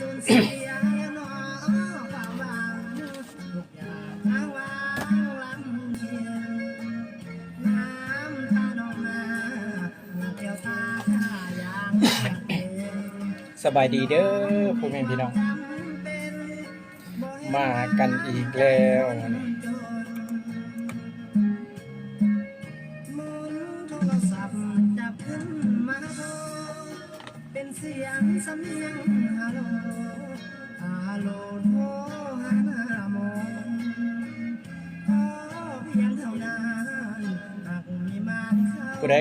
สบายดีเด้อพ่อแม่พี่น้อง มากันอีกแล้ววันนี้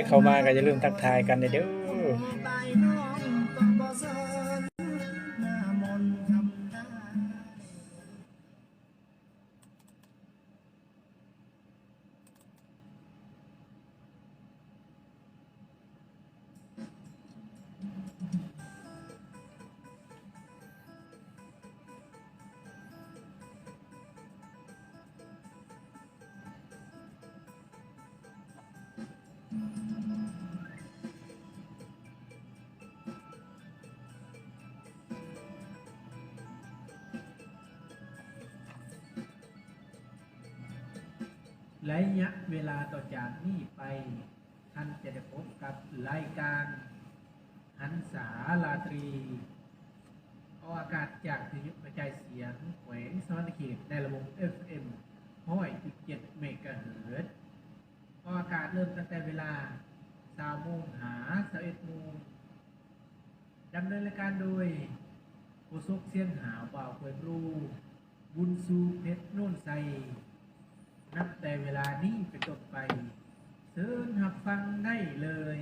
เข้าผู้ใดเข้ามาก็อย่าลืมทักทายกันเด้อ ระยะเวลาต่อจากนี้ไป ท่านจะได้พบกับรายการหันษาลาตรีออกอากาศจากวิทยุกระจายเสียงแขวงสวรรณเขตในระบบ FM ห้อยจุดเจ็ดเมกะเฮิรตซ์ออกอากาศเริ่มตั้งแต่เวลาสามโมงหาสเอ็ดโมงดำเนินรายการโดยโคซกเสียงหาวบ่าวเปิดรูบุญซูเพชรโน่นไซ นับแต่เวลานี้เป็นต้นไปเชิญหับฟังได้เลย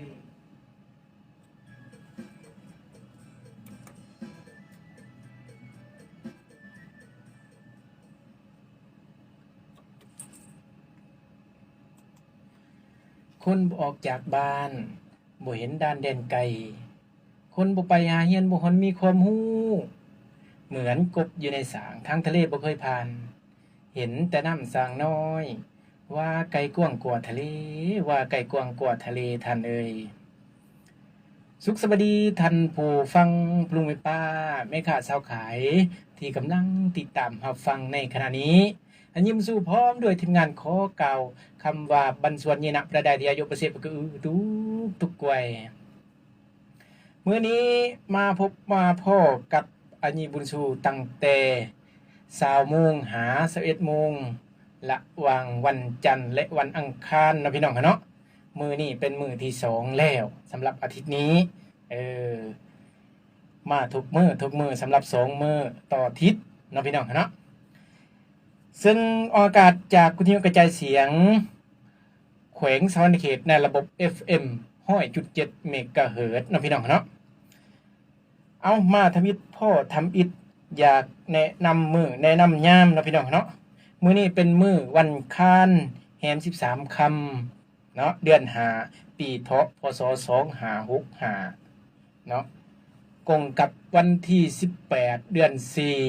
คนบ่ออกจากบ้านบ่เห็นด้านแดนไกล คนบ่ไปหาเฮียนบ่คนมีความรู้ เหมือนกบอยู่ในสางทางทะเลบ่เคยผ่าน เห็นแต่น้ำสางน้อย ว่าไกลกว้างกว่าทะเล ว่าไกลกว้างกว่าทะเลท่านเอ่ยสุขสวัสดีท่านผู้ฟังปรุงไว้ป้าแม่ค้าสาวขาย ที่กำลังติดตามรับฟังในขณะนี้อันยิมสู้พร้อมด้วยทีมงานขอเก่าคำว่าบรรสวนเยนะประดาเดียโยประเสริฐก็คือทุกทุกกวยเมื่อนี้มาพบมาพ่อกับอันยิบุญชูตั้งแต่ สาวโมงหาสเอ็ดโมงละวางวันจันทร์และวันอังคารนะพี่น้องคะเนาะมือนี้เป็นมือที่สองแล้วสำหรับอาทิตย์นี้เออมาทุกมือทุกมือสำหรับสองมือต่ออาทิศเนะพี่น้องคะเนาะซึ่งอากาศจากคุณทิวกระจายเสียงแขวงสวรรณเขตในระบบ FM ห้อยจุดเจ็ดเมกะเฮิรตซ์เนะพี่น้องเนาะเอามาทำอิฐพ่อทำอิฐ อยากแนะนำมือแนะนำย่ามเนาะพี่น้องเนาะมือนี้เป็นมือวันค้านแฮมสิบสามคำเนาะเดือนหาปีเถาะพศสองหาหกหาเนาะกงกับวันที่สิบแปดเดือนสี่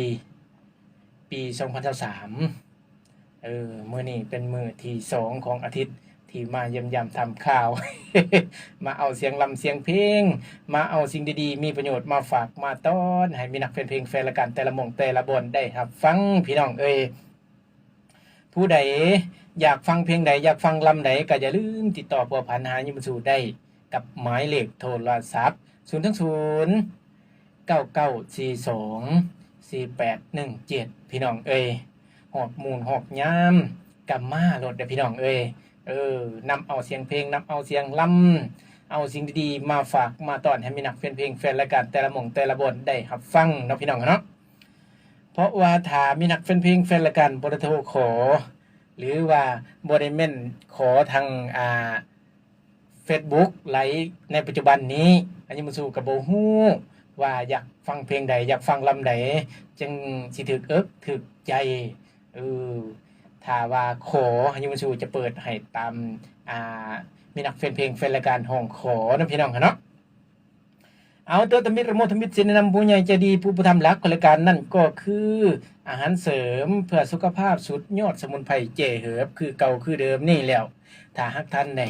ปี2023เออมือนี้เป็นมือที่สองของอาทิตย์ ที่มายี่ยมยามทำข่าว มาเอาเสียงลำเสียงเพลง มาเอาสิ่งดีๆ มีประโยชน์มาฝากมาต้อน ให้มีนักแฟนเพลงแฟนละกันแต่ละมงแต่ละบนได้ครับ ฟังพี่น้องเอ้ยผู้ใดอยากฟังเพลงใดอยากฟังลำใดก็อย่าลืมติดต่อพัวพันหายิมสูได้กับหมายเลขโทรศัพท์0ทั้ง0 9942 4817พี่น้องเอ้ยหอบมูลหอบยามกัมมาโหลดเด้พี่น้องเอ้ย เออนำเอาเสียงเพลงนำเอาเสียงลำเอาสิ่งดีๆมาฝากมาตอนให้มีนักแฟนเพลงแฟนรายการแต่ละหม่องแต่ละบนได้รับฟังเนาะพี่น้องเนาะเพราะว่าถามีนักแฟนเพลงแฟนรายการบริโทรขอ หรือว่าบริเมนขอทางอ่า Facebook ไลฟ์ในปัจจุบันนี้ อันนี้มันสู่กับโบฮู้ว่าอยากฟังเพลงใด อยากฟังลำใดจึงสิถึกเอิกถึกใจเออ ถ้าว่าขออันนี้มันสู่จะเปิดให้ตามอ่ามีนักแฟนเพลงแฟนรายการห้องขอนะพี่น้องค่ะเนาะเอาตัวตมิตรโมทมิตรสินนำผู้ใหญ่ใจดีผู้ประทำรักคนละการนั่นก็คืออาหารเสริมเพื่อสุขภาพสุดยอดสมุนไพรเจเหิบคือเก่าคือเดิมนี่แล้ว ถ้าหากท่านไหน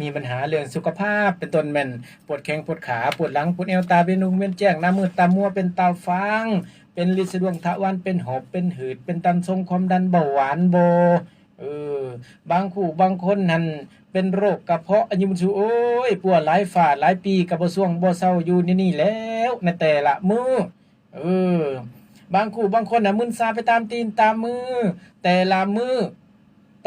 มีปัญหาเรื่องสุขภาพเป็นต้นแม่นปวดแข้งปวดขาปวดหลังปวดเอวตาเป็นนุงเป็นแจ้งหน้ามืดตามัวเป็นตาฟาง เป็นลิสดวงทะวันเป็นหอบเป็นหืด เป็นตันทรงความดันเบาหวานโบเออบางคู่บางคนนั่นเป็นโรคกระเพาะอันยิมสูโอ้ยปวดหลายฝ่าหลายปีกับบ่ซ่วงบ่เศร้าอยู่นี่นี่แล้วในแต่ละมือเออบางคู่บางคนน่ะมึนซาไปตามตีนตามมือ แต่ละมือ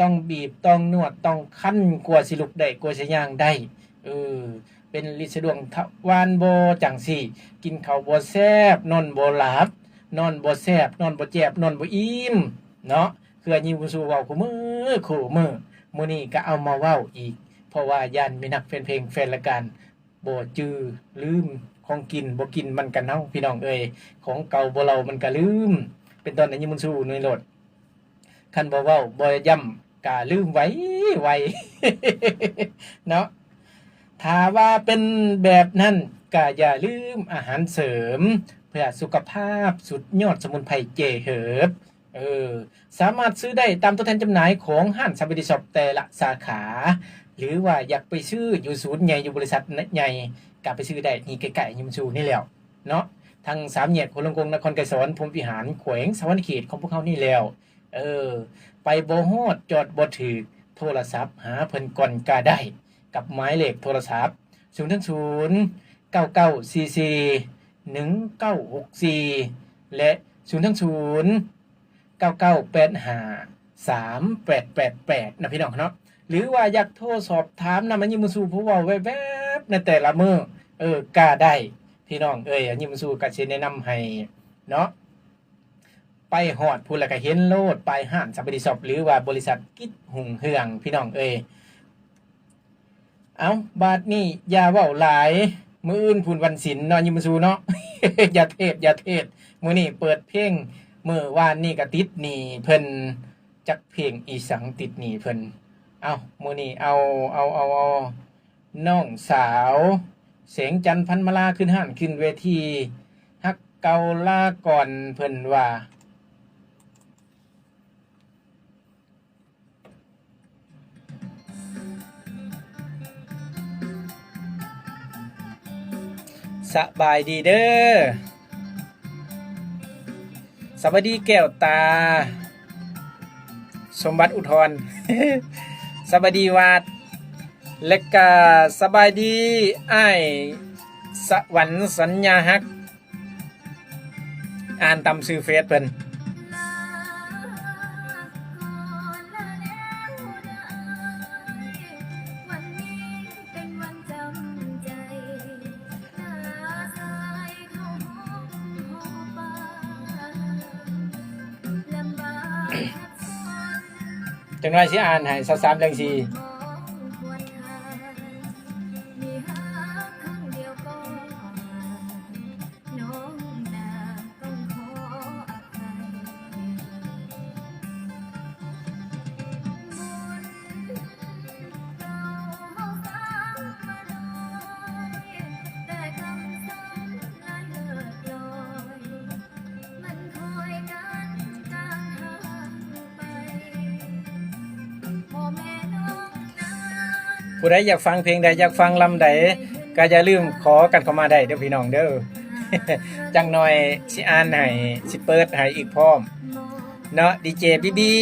ต้องบีบต้องนวดต้องคั้นกว่าสิลุกได้กว่าสิย่างได้เออเป็นลิสดวงทะวันโบจังสี่ กินข้าวบ่แซ่บนอนบ่หลับ นอนบ่แซบนอนบ่แจบนอนบ่อิ่มเนาะคืออันนี้ผู้สู่เว้าคู่มือคู่มือมื้อนี้ก็เอามาเว้าอีก เพราะว่าย่านมีนักแฟนเพลงแฟนรายการบ่จื้อลืมของกินบ่กินมันก็เน่าพี่น้องเอ้ยของเก่าบ่เรามันก็ลืม เป็นตอนนี้มันสู่ในรถคันบ่เว้าบ่ย่ำก็ลืมไว้ไวเนาะถ้าว่าเป็นแบบนั้นก็อย่าลืมอาหารเสริม พื่อสุขภาพสุดยอดสมุนไพรเจเหิบเออสามารถซื้อได้ตามตัวแทนจำหน่ายของห้างซัมบ d ดีช็อปแต่ละสาขา หรือว่าอยากไปซื้ออยู่ศูนย์ใหญ่อยู่บริษัทใหญ่ก็ไปซื้อได้นี่ใกล้ๆยิมชูนี่แล้วเนาะทางสามแยกคนลงกงนครไกรสวรรค์พรมวิหารแขวงสวรรค์เขตของพวกเขานี่แล้วเออ ไปโบ่ฮอดจอดบ่ถือโทรศัพท์ หาเพิ่นก่อนก็ได้ กับหมายเลขโทรศัพท์0 0 9 9 4 4 1964 และ0 0 9985 3888 นะพี่น้องเนาะหรือว่าอยากโทรสอบถามนำมันยิมสูผู้เว่าแวบๆในแต่ละมือเออกล้าได้ พี่น้องเอ้ยอันยิมสูก็สิแนะนำให้เนาะไปหอดพูดแล้วก็เห็นโลดไปห้างสัมปติสอบหรือว่าบริษัทกิจหุงเฮืองพี่น้องเอ้ยเอาบาทนี่ยาเว้าหลาย มืออื่นพูนวันศิลป์เนาะยิมสูเนาะอย่าเทศอย่าเทศมื้อนี้เปิดเพลงเมื่อวานนี่ก็ติดหนีเพิ่นจักเพลงอีสังติดหนีเพิ่นเอามื้อนี้เอาเอาเอาเอาน้องสาว เสียงจันทร์พันมาลาขึ้นห้านขึ้นเวทีฮักเกาลาก่อนเพิ่นว่า สบายดีเด้อสวัสดีแก้วตา สมบัติอุทธรสวัสดีวาดเล็กกาสบายดีไอ้สวรรค์สัญญาฮัก อ่านตำซื้อเฟซเพิ่น จังไรสิอ่านให้สามจังสี ดอยากฟังเพลงใดอยากฟังลำใดก็อย่าลืมขอกันเข้ามาได้เด้อพี่น้องเด้อจังหน่อยสิอ่านให้สิเปิดให้อีกพร้อม เนาะดีเจบีบี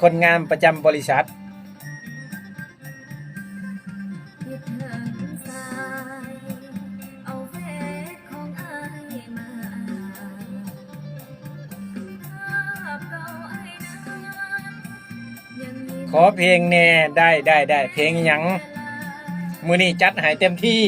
คนงามประจำบริษัท ขอเพลงแน่ได้ได้ได้เพลงหยังมือนี่จัดหายเต็มที่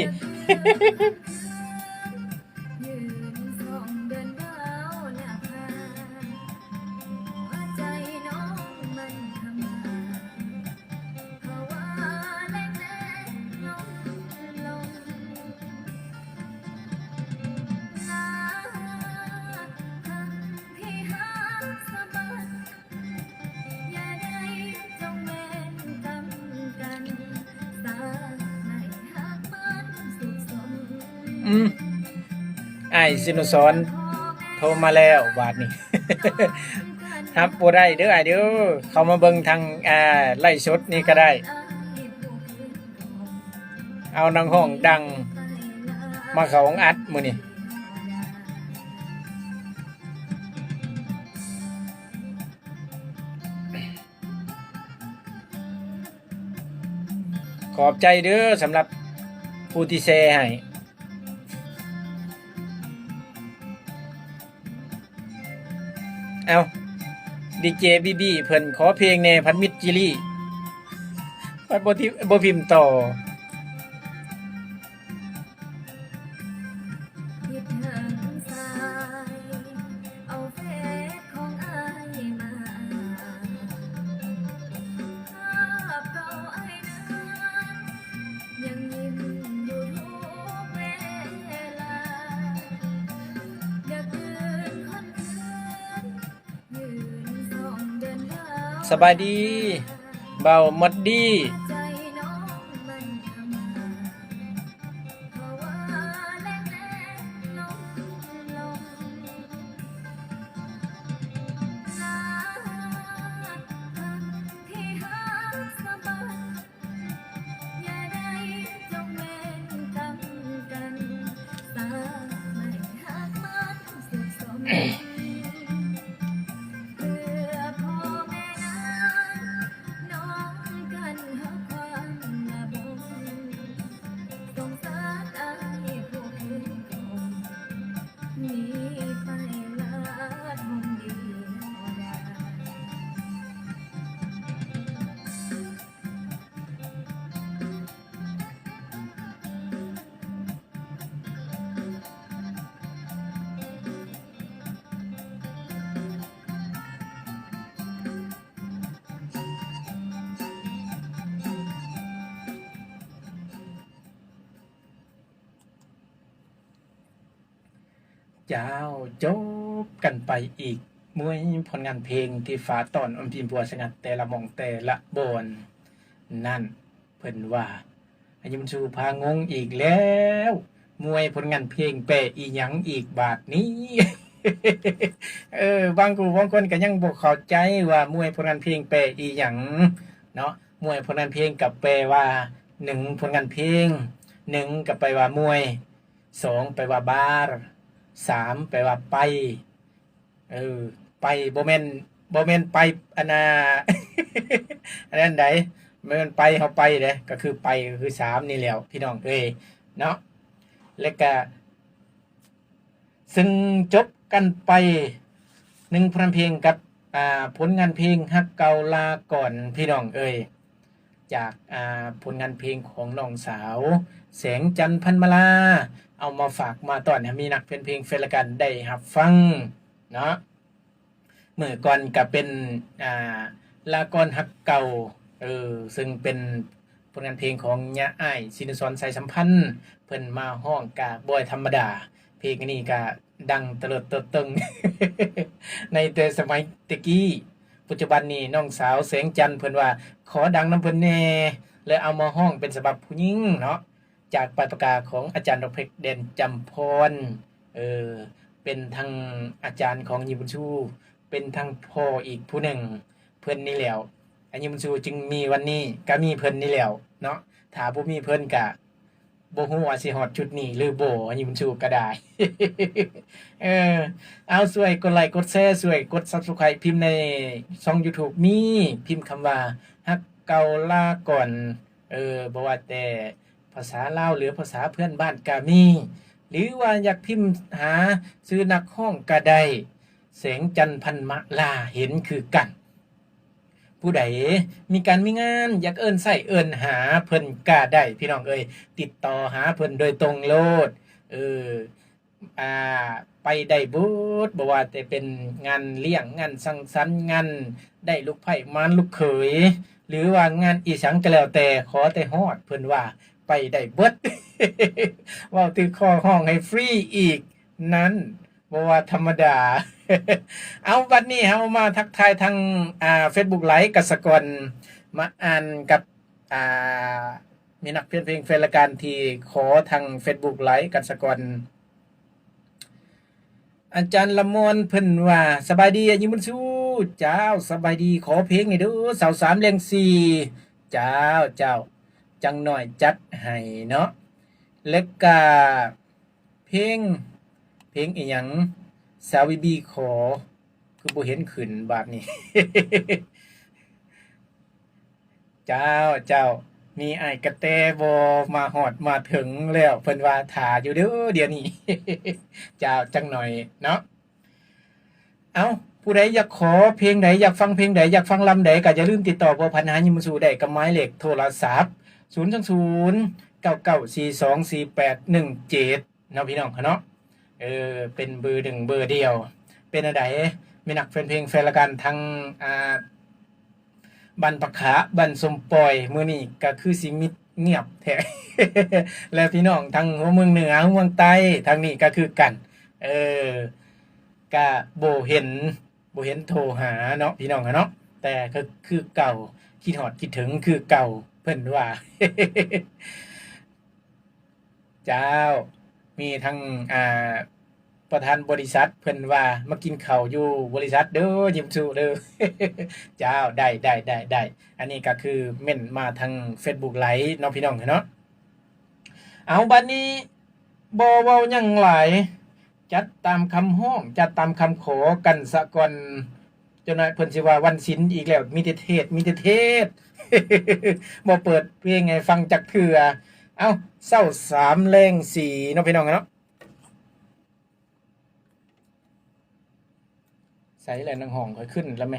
อืมไอ้ายสินุสอนโทรมาแล้วบาทนี้ครับบ่ได้เด้ออ้เด้อเขามาเบิ่งทางอ่าไล่สดนี่ก็ได้ เอานังห้องดัง มาเขาองอัดมือนี้ขอบใจเด้อสำหรับผู้ที่แชร์ให้ เอาดีเจบีบีเพิ่นขอเพลงแนพันมิตรจิลี่พันบทีบพิมพ์ต่อ สบายดี เบาหมดดี เจ้าจบกันไปอีกมวยผลงานเพลงที่ฝาตอนอมพิมพ์บัวสงัดแต่ละมองแต่ละบน นั่นเพิ่นว่าอันนี้มันชูพางงอีกแล้ว มวยผลงานเพลงแปะอีหยังอีกบาทนี้เออบางกูบางคนก็ยังบ่เข้าใจว่ามวยผลงานเพลงแปะอีหยังเนาะมวยผลงานเพลงกับแปลว่าหนึ่งผลงานเพลงหนึ่งกับไปว่ามวยสองไปว่าบาร์ สามแปลว่าไป เออ ไปโบเมนโบเมนไปอันน่ะอันนั้นไดบ่แมันไปเขาไปเด้ก็คือไปก็คือสามนี่แล้ว พี่น้องเอ้ยเนาะแล้วก็ซึ่งจบกันไปหนึ่งพรเพลงกับอ่าผลงานเพลงฮักเกาลาก่อนพี่น้องเอ้ยจากอ่าผลงานเพลงของน้องสาว แสงจันทร์พันมาลา เอามาฝากมาตอนให้มีนักเพลงเพลงเฟรกันได้รับฟังเนาะเมื่อก่อนก็เป็นอ่าลากรฮักเก่าเออซึ่งเป็นผลงานเพลงของยะอ้ายสินสรใสสัมพันธ์เพิ่นมาห้องกะบอยธรรมดา เพลงนี้ก็ดังตลิดตดตึงในแต่สมัยตะกี้ ปัจจุบันนี้น้องสาวแสงจันเพิ่นว่า ขอดังน้ำเพิ่นแน่เลยเอามาห้องเป็นฉบับผู้หญิงเนาะ จากปลายปากกาของอาจารย์ดอกเพชรเด่นจำพรเออเป็นทางอาจารย์ของยิบุญชู เป็นทางพ่ออีกผู้หนึ่ง เพิ่อนนี่แหล้วอันยิบุญชูจึงมีวันนี้ก็มีเพิ่อนนี่แหล้วเนาะถ้าบ่มีเพิ่อนก็บ่ฮู้ว่าสิฮอดจุดนี้หรือโบอันยิบุญชูก็ได้เออเอาสวยกดไลค์กดแชร์สวยกด Subscribe พิมพ์ในช่อง YouTube มีพิมพ์คำว่าฮักเกาลาก่อน เออบ่ว่าแต่ ภาษาลาวหรือภาษาเพื่อนบ้านก็มี หรือว่าอยากพิมพ์หาซื้อนักห้องก็ไดแสงจันพันมะลาเห็นคือกัน ผู้ใดมีการมีงานอยากเอิ้นใส่เอิ้นหาเพิ่นก็ได้พี่น้องเอ้ยติดต่อหาเพิ่นโดยตรงโลดเอออ่าไปได้บุดบ่ว่าแต่เป็นงานเลี้ยงงานสังสรรค์งานได้ลูกไผ่มานลูกเขย หรือว่างานอีสังก็แล้วแต่ขอแต่ฮอดเพิ่นว่า ไปได้เบิดว่าถือข้อห้องให้ฟรีอีกนั้นบ่ว่าธรรมดา เอาบัดนี้เฮามาทักทายทางอ่า Facebook ไลฟ์กัสกอนมาอ่านกับอ่ามีนักเพลงเพลงแฟรการที่ขอทาง Facebook ไลฟ์กัสกอนอาจารย์ละมวนเพิ่นว่าสบายดีอะยิมบุญชูเจ้าสบายดีขอเพลงหน่อยเด้อสาวสามเลียงสี่เจ้าเจ้า จังหน่อยจัดให้เนาะแล้วก็เพลงเพลงอีหยังสาวิบีขอ คือบ่เห็นขึ้นบาดนี้ เจ้าเจ้ามีไอ้ายกระแตบอมาหอดมาถึงแล้วเพิ่นว่าถ่าอยู่เด้อเดี๋ยวนี้ เจ้าจังหน่อยเนาะเอาผู้ใดอยากขอเพลงไหนอยากฟังเพลงไหนอยากฟังลำไหนก็อย่าลืมติดต่อพอพันหายิมสูได้กับหมายเลขโทรศัพท์ 0 2 0 9 9 4 2 4 8 1 7เนาะพี่น้องเนาะเออเป็นเบอร์หนึ่งเบอร์เดียว เป็นอะไรมีนักแฟนเพลงแฟนละกันทางอ่าบันปะขาบันสมปล่อยมือนี้ก็คือสิมิดเงียบแท้และพี่น้องทางหัวเมืองเหนือหัวเมืองใต้ทางนี้ก็คือกัน เออก็โบเห็นโบเห็นโทรหาเนาะพี่น้องอะเนาะแต่ก็คือเก่าคิดหอดคิดถึงคือเก่า เพิ่นว่า เจ้า มีทั้งอ่า ประธานบริษัท เพิ่นว่า มากินข้าวอยู่บริษัท เด้อยิมซูเด้อเจ้าได้ได้ได้ได้ อันนี้ก็คือเม่นมาทาง Facebook ไลฟ์เนาะพี่น้องเนาะเอาบัดนี้บ่เว้าหยังหลายจัดตามคำห้อง จัดตามคำขอกันสะก่อนจนว่าเพิ่นสิว่าวันศิลอีกแล้ว มีแต่เทศมีแต่เทศ บ่เปิดเพลงไงฟังจากเทื่อ เอ้าเศร้าสามแรงสี่เนาะพี่น้องเนาะใส่แหละนังห้องค่อยขึ้นแล้วไหม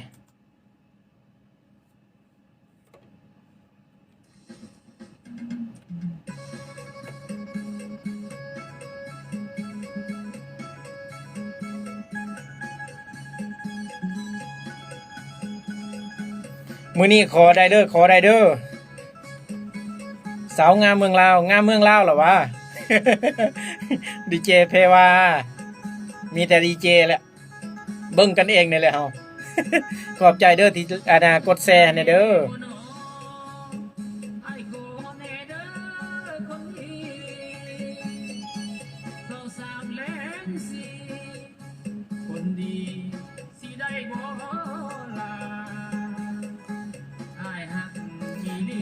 มือนี้ขอได้เด้อขอได้เด้อสาวงามเมืองลาวงามเมืองลาวเหรอวะดีเจเพวา มีแต่ดีเจแหละเบิ่งกันเองนี่แหละเฮาขอบใจเด้อที่อาณากดแชร์เนี่ยเด้อ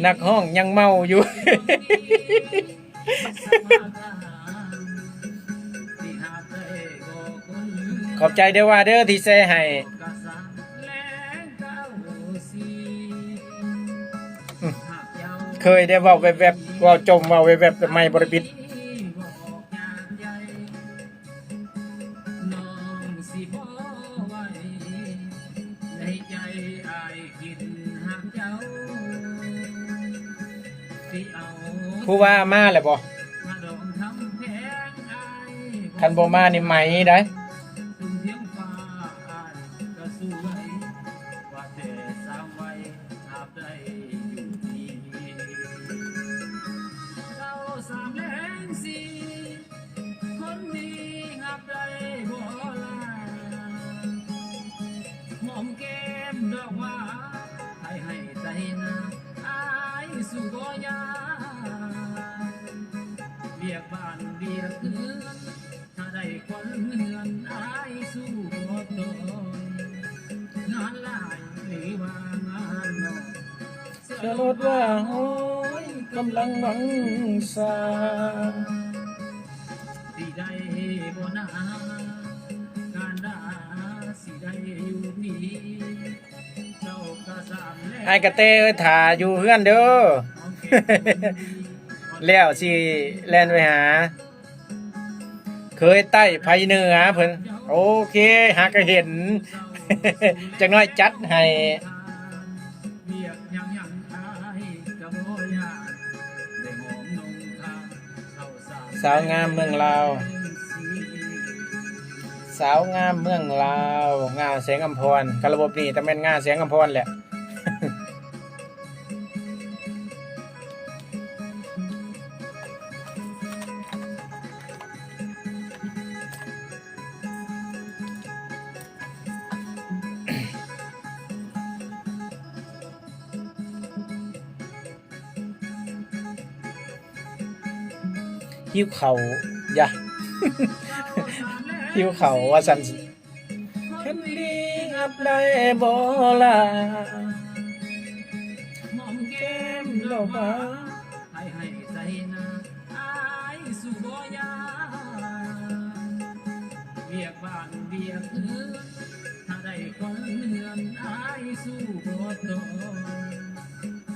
นักห้องยังเมาอยู่ ขอบใจเด้อว่าเด้อที่แซ่ให้เคยได้ว่าแวบๆว่าจมว่าแวบๆแต่ไม่บริปิด ผู้ว่ามาแหละบ่คันบ่มานี่ไหมได้ จะลดว่าโอ้ยกำลังหวังสาสิได้บ่นาการดาสิได้อยู่นี่เจ้าก็สามแลไอ้กระเต้เอ้ยถ่าอยู่เพื่อนเด้อแล้วสิแล่นไปหา เคยใต้ไผเหนือเพิ่นโอเคหาก็เห็นจังน้อยจัดให้ สาวงามเมืองลาว สาวงามเมืองลาว งาเสียงอำพรกระบบนี้แต่เป็นงาเสียงอำพรแหละ หิวเขาอย่าหิวเขาว่าสันแค่ดีงบได้บ่ล่ะหอมแก้มดอกมาให้ให้ใจนาอายสู่บ่ยาเวียกบ้านเวียกเฮือนถ้าได้คนเฮือนอายสู่บ่ตอง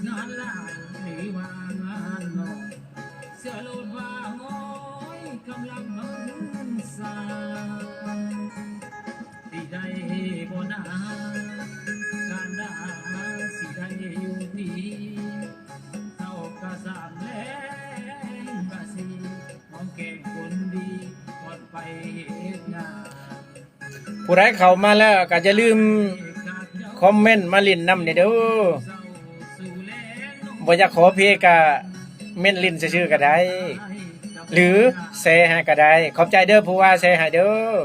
งานลายหรือว่างานนอกเสื้อโลดว่า กำลังเฮินสาที่ได้บ่นาการด่าสิได้อยู่ดีเท่ากะสามแลงกะสีมองแก่งคนดีกดไปเฮ็ดงานผู้ใดเข้ามาแล้วก็จะลืมคอมเมนต์มาลินนำเด้อเด้อบ่อยากขอเพลงก็เม่นลินซื่อๆก็ได้ หรือแชร์ให้ก็ได้ ขอบใจเด้อผู้ว่าแชร์ให้เด้อ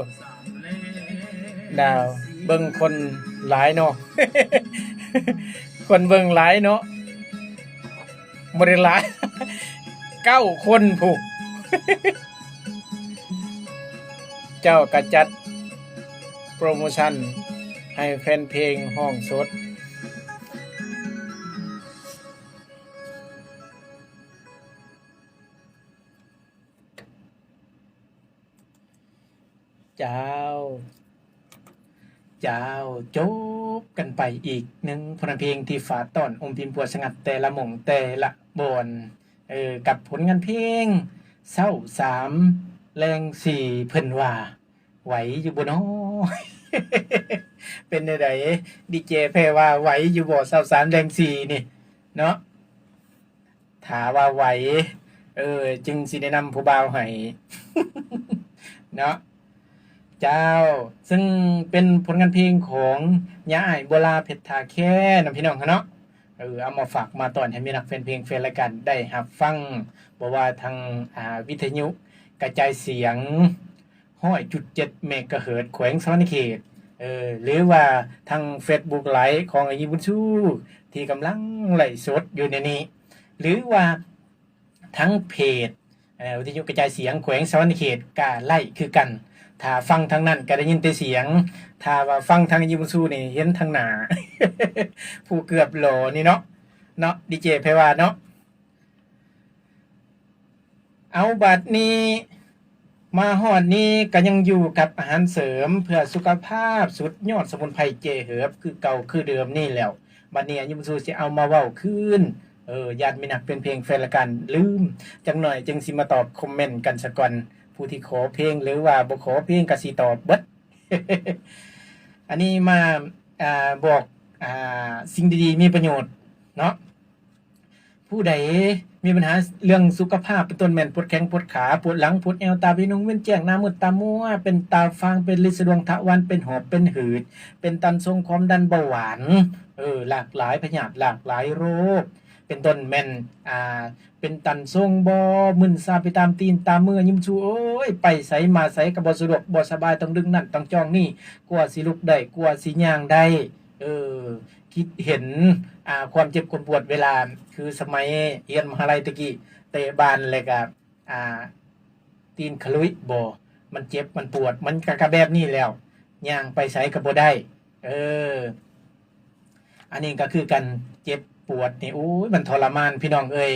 ดาว เบิ่งคนหลายเนาะคนเบิ่งหลายเนาะบ่ได้หลายเก้าคนผู้เจ้าก็จัดโปรโมชั่นให้แฟนเพลงห้องสด เจ้า เจ้าจบกันไปอีกหนึ่งผลงานเพลงที่ฝาต้อนอมพิมพ์ปวดสงัดแต่ละหม่งแต่ละบนเออกับผลงานเพลงเศร้าสามแรงสี่เพิ่นว่า ไหวอยู่บ่น้อเป็นไดดีเจแพรว่าไหวอยู่บ่เศร้าสามแรงสี่นี่ เนาะถาว่าไหว เออ จึงสิแนะนำผู้บ่าวให้ เนาะ เจ้า ซึ่งเป็นผลงานเพลงของย่าอ้บัวลาเพชรทาแค่นะพี่น้องคะเนาะเออเอามาฝากมาตอนให้มีนักแฟนเพลงแฟนรายการได้รับฟังบอกว่าทางอ่าวิทยุกระจายเสียงห้อยจุดเจ็ดเมกะเฮิร์ตแขวงสวรรณเขตเออหรือว่าทาง Facebook ไลฟ์ของไอ้ยิบุญชูที่กำลังไหลสดอยู่ในนี้ หรือว่าทั้งเพจวิทยุกระจายเสียงแขวงสวรรณเขตกาไล่คือกัน ถ้าฟังทางนั้นก็ได้ยินแต่เสียง ถ้าว่าฟังทางยิบุญชูนี่เห็นทางหนา ผู้เกือบโหลนี่เนาะ เนาะดีเจเพว่าเนาะ เอาบัดนี้ มาหอดนี้ก็ยังอยู่กับอาหารเสริมเพื่อสุขภาพสุดยอดสมุนไพรเจเหิบคือเก่าคือเดิมนี่แล้วบัดนี้ยุมสูสิเอามาเว้าคืนเออญาติมีนักเป็นเพลงแฟนละกัน ลืม จังหน่อยจึงสิมาตอบคอมเมนต์กันสะก่อน ผู้ที่ขอเพลงหรือว่าบ่ขอเพลงกสิตอบเบิดอันนี้มาอ่าบอกอ่าสิ่งดีๆมีประโยชน์เนาะผู้ใดมีปัญหาเรื่องสุขภาพเป็นต้นแม่นปวดแข้งปวดขาปวดหลังปวดเอวตาพี่นุงเว้นแจ้งหน้ามืดตามัวเป็นตาฟางเป็นลินสะดวงทะวันเป็นหอบเป็นหืด เป็นตันทรงความดันเบาหวานเออหลากหลายพยาธิหลากหลายโรค เป็นต้นแม่นอ่าเป็นตันทรงบอมึนซาไปตามตีนตามมือยิ้มชูโอ้ยไปใสมาใสกับบสะดวกบสบายต้องดึงนั่นต้องจ้องนี่กลัวสิลุกได้กลัวสิย่างได้เออคิดเห็นอ่าความเจ็บปวดเวลา คือสมัยเรียนมหาลัยตะกี้เตะบานเลยกับอ่าตีนขลุยบ่มันเจ็บมันปวดมันกะกะแบบนี้แล้วย่างไปใช้กับบ่ได้ เออ อันนี้ก็คือกันเจ็บ ปวดนี่โอ้ยมันทรมานพี่น้องเอ้ย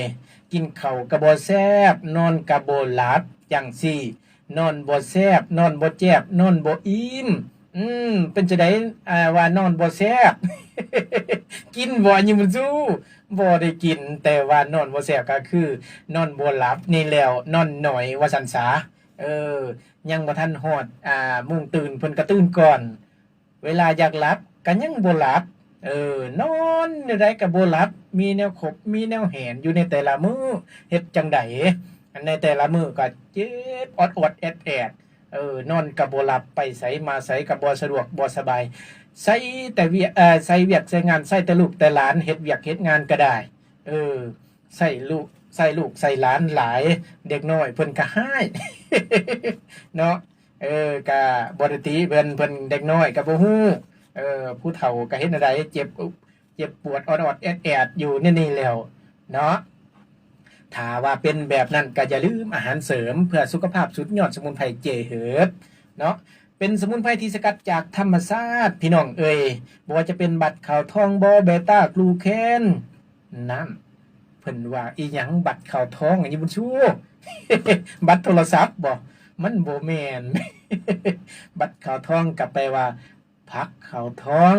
กินข้าวกะโบแซบนอนกระโบหลับจังซี่นอนบ่แซบนอนบ่แจบนอนบ่อิ่มอืมเป็นจะได้อ่าว่านอนบ่แซบกินบ่ยิมันสู้บ่ได้กิน แต่ว่านอนบ่แซบก็คือ นอนบ่หลับนี่แล้วนอนหน่อยว่าสันสาเออ ยังบ่ทันฮอดอ่ามุ่งตื่นเพิ่นก็ตื่นก่อน เวลาอยากหลับก็ยังบ่หลับ เออนอนในใดก็บ่หลับมีแนวขบมีแนวแหนอยู่ในแต่ละมือเฮ็ดจังไดอันในแต่ละมือก็เจ็บอดๆแอดๆเออนอนก็บ่หลับไปไสมาไสก็บ่สะดวกบ่สบายใส่แต่เวียเออใส่เวียกใส่งานใส่แต่ลูกแต่หลานเฮ็ดเวียกเฮ็ดงานก็ได้ เออใส่ลูกใส่ลูกใส่หลานหลาย เด็กน้อยเพิ่นก็ให้เนาะเออก็บ่ได้ติเพิ่นเพิ่นเด็กน้อยก็บ่ฮู้ เออผู้เฒ่าก็เฮ็ดอะไรเจ็บอุเจ็บปวดออดๆแอดๆอยู่นี่นี่แล้ว เนาะถ้าว่าเป็นแบบนั้นก็อย่าลืมอาหารเสริมเพื่อสุขภาพสุดยอดสมุนไพรเจเหิบเนาะเป็นสมุนไพรที่สกัดจากธรรมชาติพี่น้องเอ่ยบ่ว่าจะเป็นบัตรข่าวทองบอเบต้ากลูเคนนั่นเพิ่นว่าอีหยังบัตรข่าวทองอันนี้บุญชูบัตรโทรศัพท์บ่มันโบแมนบัตรข่าวทองก็แปลว่า พักเข่าวทอง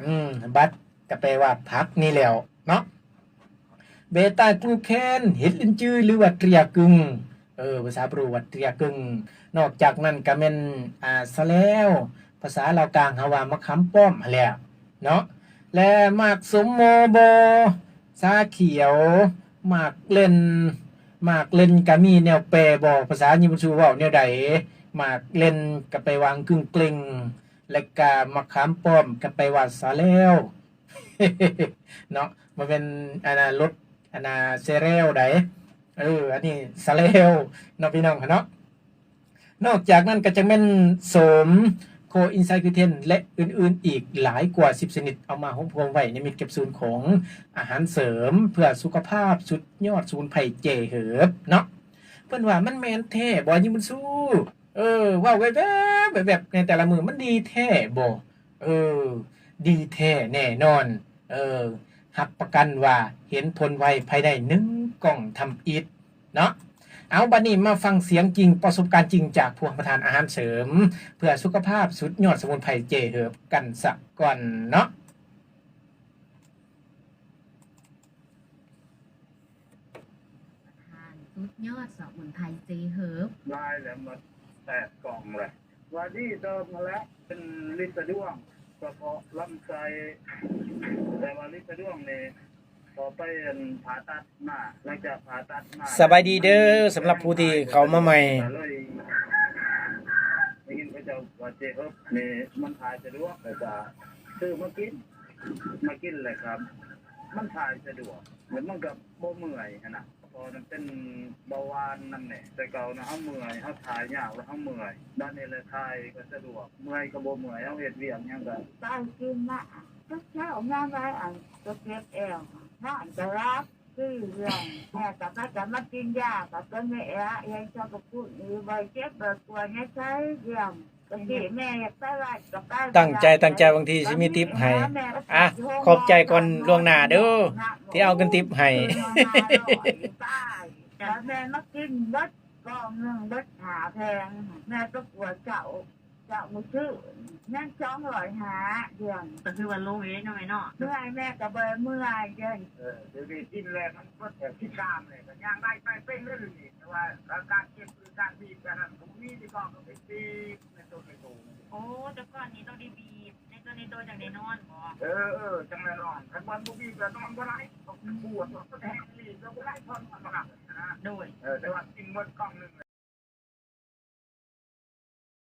อืม บัตรก็แปลว่าพักนี่แล้ว เนาะเบต้ากลูเคนเห็ดลินจือหรือว่าเตรียกึงเออภาษาบรูว่าเตรียกึงนอกจากนั้นก็เป็นอ่าสะแล้ว ภาษาลาวกลางฮาวามะขามป้อมแล้วเนาะและมากสมโมโบซาเขียวมากเล่นมากเล่นก็มีแนวแปลบ่ภาษาญี่ปุ่นชูว้าแนวใดมากเล่นก็ไปวางกึ่งกล็ง และก็มะขามป้อมก็ไปว่าสะแล้วเนาะมันเป็นอันน่ะรถอันน่ะเซเรลไดเอออันนี้สะแล้วเนาะพี่น้องเนาะนอกจากนั้นก็จะเป็นโสมโคอินไซคิเทนและอื่นๆอีกหลายกว่า 10 ชนิดเอามาห้องพวงไว้ในมิตรเก็บซูนของอาหารเสริมเพื่อสุขภาพสุดยอดสูนไผ่เจเหิบเนาะเพิ่อนว่ามันแมนแท้บ่ยิงมันสู้ เออว่าไว้แบบแบบแบบในแต่ละมือมันดีแท้บ่เออ ดีแท้แน่นอน เออหับประกันว่าเห็นผลไวภายในหนึ่งกล่องทำอิฐเนาะเอาบัดนี้มาฟังเสียงจริงประสบการณ์จริงจากพวงประธานอาหารเสริม เพื่อสุขภาพสุดยอดสมุนไพรเจเหิบกันสักก่อนเนาะทานสุดยอดสมุนไพรเจเฮิร์บลายแหลมมา แปดกล่องเลยวันที่เติมมาแล้วเป็นลิตรด้วงกระเพาะลำไส้แต่ว่าลิตรด้วงเนี่ยต่อไปเป็นผ่าตัดหน้าหลังจากผ่าตัดหน้าสบายดีเด้อสำหรับผู้ที่เข้ามาใหม่เลยได้ยินเขาจะว่าเจ๊ครับนี่มันถ่ายสะดวกแต่จะซื้อมากินมากินเลยครับ มันถ่ายสะดวกเหมือนมันกับโบเมื่อยอะนะพอ มันเป็นเบาหวานนั่นแหละแต่เก่านะเขาเมื่อยเขาถ่ายยากแล้วเขาเมื่อยด้านนี้เลยถ่ายก็สะดวกเมื่อยก็โบเมื่อยเขาเห็ดเวียงหยังก็ตายกินมาก็เช้ามาไว้อันก็เก็บเอวน่าอันจะรับคือเรื่องแม่กับแม่จะมากินยากับก็ไม่เอะยังชอบพูดอยู่ใบเจ็บแบบตัวนี้ใช้เรื่อง ก็ที่แม่อยากได้ไรกับได้ตั้งใจตั้งใจบางทีสิมีทิปให้อะขอบใจก่อนล่วงหน้าเด้อที่เอาเงินทิปให้ แล้วแม่มากินเบัดกองหนึ่งเบัดหาแพง แม่ก็กลัวเจ้าเจ้ามือชื่อนั่นจ้องลอยหาเดือนก็คือว่าลงเองเนาะแม่เนาะเมื่อยแม่กับเบอร์เมื่อยเดือนเออเดี๋ยวนี้กินแล้วมันก็แบบที่กามเลยก็ย่างได้ไปเป็นเรื่องนี้แต่ว่าการเก็บคือการบีบกันนั้นผมมีที่กองก็ไปบีบใน ตัวในตัวโอ้แต่ก่อนนี้ต้องได้บีบในตัวในตัวจากในนอนบ่เออเออจังเลยนอนคันวันบุบีก็นอนบ่ได้ต้องปวดต้องแทงลีก็บ่ได้ทนมันบ่ได้นะโดยเออแต่ว่ากินหมดกล่องหนึง